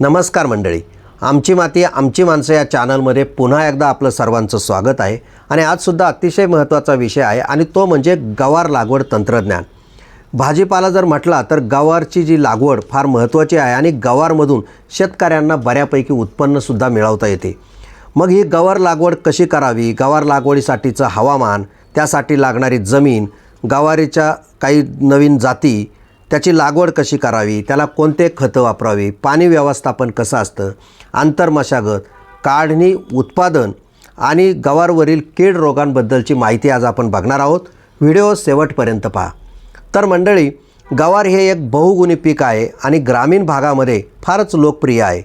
नमस्कार मंडळी. आमची माती आमची माणसं या चॅनलमध्ये पुन्हा एकदा आपलं सर्वांचं स्वागत आहे. आणि आजसुद्धा अतिशय महत्त्वाचा विषय आहे आणि तो म्हणजे गवार लागवड तंत्रज्ञान. भाजीपाला जर म्हटला तर गवारची जी लागवड फार महत्त्वाची आहे आणि गवारमधून शेतकऱ्यांना बऱ्यापैकी उत्पन्नसुद्धा मिळवता येते. मग ही गवार लागवड कशी करावी? गवार लागवडीसाठीचं हवामान त्यासाठी लागणारी जमीन गवारीच्या काही नवीन जाती त्याची लागवड कशी करावी? त्याला कोणते खतं वापरावी? पाणी व्यवस्थापन कसं असतं? आंतरमशागत काढणी उत्पादन आणि गवारवरील कीड रोगांबद्दलची माहिती आज आपण बघणार आहोत. व्हिडिओ शेवटपर्यंत पहा. तर मंडळी गवार हे एक बहुगुणी पीक आहे आणि ग्रामीण भागामध्ये फारच लोकप्रिय आहे.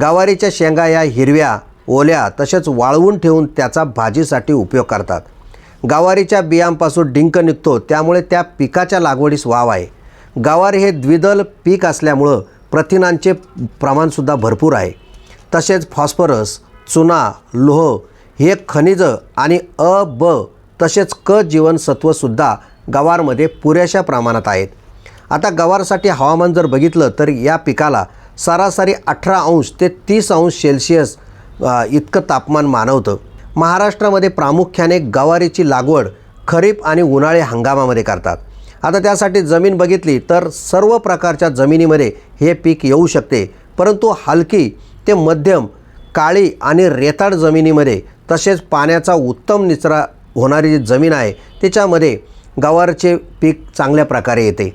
गवारीच्या शेंगा या हिरव्या ओल्या तसेच वाळवून ठेवून त्याचा भाजीसाठी उपयोग करतात. गवारीच्या बियांपासून डिंक निघतो त्यामुळे त्या पिकाच्या लागवडीस वाव आहे. गवार हे द्विदल पीक असल्यामुळं प्रथिनांचे प्रमाणसुद्धा भरपूर आहे. तसेच फॉस्फरस चुना लोह हे खनिजं आणि अ ब तसेच क जीवनसत्वसुद्धा गवारमध्ये पुरेशा प्रमाणात आहेत. आता गवारसाठी हवामान जर बघितलं तर या पिकाला सरासरी अठरा अंश ते तीस अंश सेल्सिअस इतकं तापमान मानवतं. महाराष्ट्रामध्ये प्रामुख्याने गवारीची लागवड खरीप आणि उन्हाळी हंगामामध्ये करतात. आता त्यासाठी जमीन बघितली तर सर्व प्रकारच्या जमिनीमध्ये हे पीक येऊ शकते. परंतु हलकी ते मध्यम काळी आणि रेताड जमिनीमध्ये तसेच पाण्याचा उत्तम निचरा होणारी जी जमीन आहे त्याच्यामध्ये गवारचे पीक चांगल्या प्रकारे येते.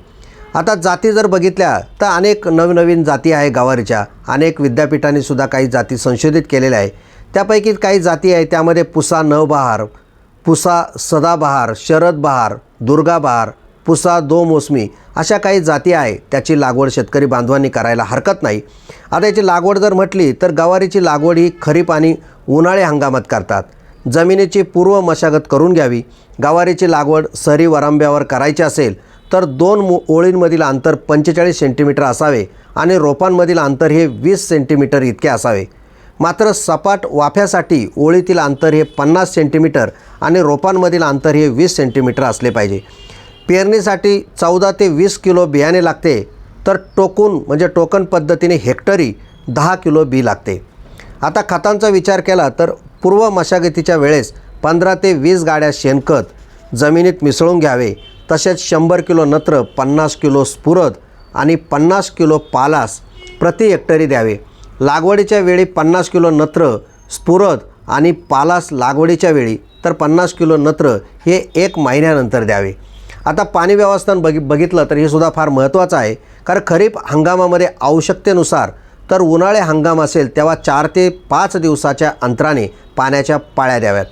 आता जाती जर बघितल्या तर अनेक नवनवीन जाती आहे गवारीच्या. अनेक विद्यापीठांनी सुद्धा काही जाती संशोधित केलेल्या आहे त्यापैकी काही जाती आहे त्यामध्ये पुसा नवबहार पुसा सदाबहार शरद बहार दुर्गाबहार पुसा दो मोसमी अशा काही जाती आहे. त्याची लागवड शेतकरी बांधवांनी करायला हरकत नाही. आता याची लागवड जर म्हटली तर गवारीची लागवड ही खरीप आणि उन्हाळी हंगामात करतात. जमिनीची पूर्व मशागत करून घ्यावी. गवारीची लागवड सरी वरांब्यावर करायची असेल तर दोन मो ओळींमधील अंतर पंचेचाळीस सेंटीमीटर असावे आणि रोपांमधील अंतर हे वीस सेंटीमीटर इतके असावे. मात्र सपाट वाफ्यासाठी ओळीतील अंतर हे पन्नास सेंटीमीटर आणि रोपांमधील अंतर हे वीस सेंटीमीटर असले पाहिजे. पेरणीसाठी चौदा ते वीस किलो बियाणे लागते तर टोकून म्हणजे टोकन पद्धतीने हेक्टरी दहा किलो बी लागते. आता खतांचा विचार केला तर पूर्व मशागतीच्या वेळेस पंधरा ते वीस गाड्या शेणखत जमिनीत मिसळून घ्यावे तसेच शंभर किलो नत्र पन्नास किलो स्फुरद आणि पन्नास किलो पालास प्रति हेक्टरी द्यावे. लागवडीच्या वेळी पन्नास किलो नत्र स्फुरद आणि पालास लागवडीच्या वेळी तर पन्नास किलो नत्र हे एक महिन्यानंतर द्यावे. आता पाणी व्यवस्थापन बघि बघितलं तर हे सुद्धा फार महत्त्वाचं आहे. कारण खरीप हंगामामध्ये आवश्यकतेनुसार तर उन्हाळे हंगाम असेल तेव्हा चार ते पाच दिवसाच्या अंतराने पाण्याच्या पाळ्या द्याव्यात.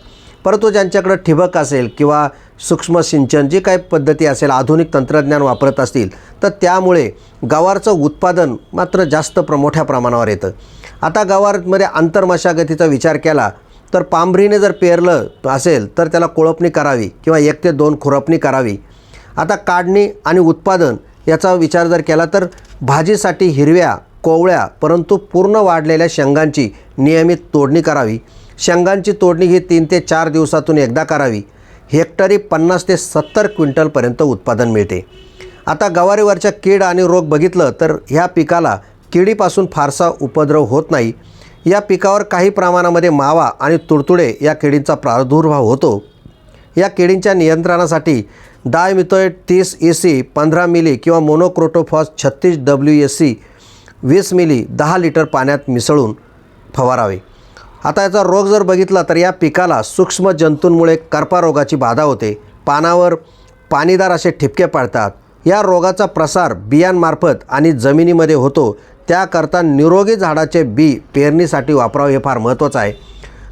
परंतु ज्यांच्याकडं ठिबक असेल किंवा सूक्ष्म सिंचन जी काही पद्धती असेल आधुनिक तंत्रज्ञान वापरत असतील तर त्यामुळे गवारचं उत्पादन मात्र जास्त प्र मोठ्या प्रमाणावर येतं. आता गवारमध्ये आंतरमशागतीचा विचार केला तर पांभरीने जर पेरलं असेल तर त्याला कोळपणी करावी किंवा एक ते दोन खुरपणी करावी. आता काढणी आणि उत्पादन याचा विचार जर केला तर भाजीसाठी हिरव्या कोवळ्या परंतु पूर्ण वाढलेल्या शेंगांची नियमित तोडणी करावी. शेंगांची तोडणी ही तीन ते चार दिवसातून एकदा करावी. हेक्टरी पन्नास ते सत्तर क्विंटलपर्यंत उत्पादन मिळते. आता गवारीवरच्या कीड आणि रोग बघितलं तर ह्या पिकाला किडीपासून फारसा उपद्रव होत नाही. या पिकावर काही प्रमाणामध्ये मावा आणि तुडतुडे या किडींचा प्रादुर्भाव होतो. या किडींच्या नियंत्रणासाठी डायमिथोएट तीस ई सी पंधरा मिली किंवा मोनोक्रोटोफॉस छत्तीस डब्ल्यू एस सी वीस मिली दहा लिटर पाण्यात मिसळून फवारावे. आता याचा रोग जर बघितला तर या पिकाला सूक्ष्म जंतूंमुळे करपारोगाची बाधा होते. पानावर पाणीदार असे ठिपके पाडतात. या रोगाचा प्रसार बियांमार्फत आणि जमिनीमध्ये होतो. त्याकरता निरोगी झाडाचे बी पेरणीसाठी वापरावं हे फार महत्त्वाचं आहे.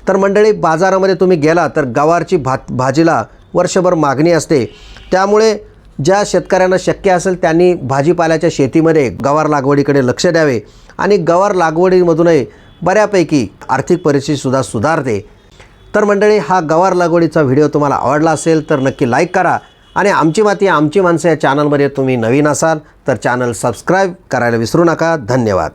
तर मंडळी बाजारामध्ये तुम्ही गेला तर गवारची भात भाजीला वर्षभर मागणी असते. त्यामुळे ज्या शेतकऱ्यांना शक्य असेल त्यांनी भाजीपाल्याच्या शेतीमध्ये गवार लागवडीकडे लक्ष द्यावे आणि गवार लागवडीमधूनही बऱ्यापैकी आर्थिक परिस्थितीसुद्धा सुधारते. तर मंडळी हा गवार लागवडीचा व्हिडिओ तुम्हाला आवडला असेल तर नक्की लाईक करा आणि आमची माती आमची माणसं या चॅनलमध्ये तुम्ही नवीन असाल तर चॅनल सबस्क्राईब करायला विसरू नका. धन्यवाद.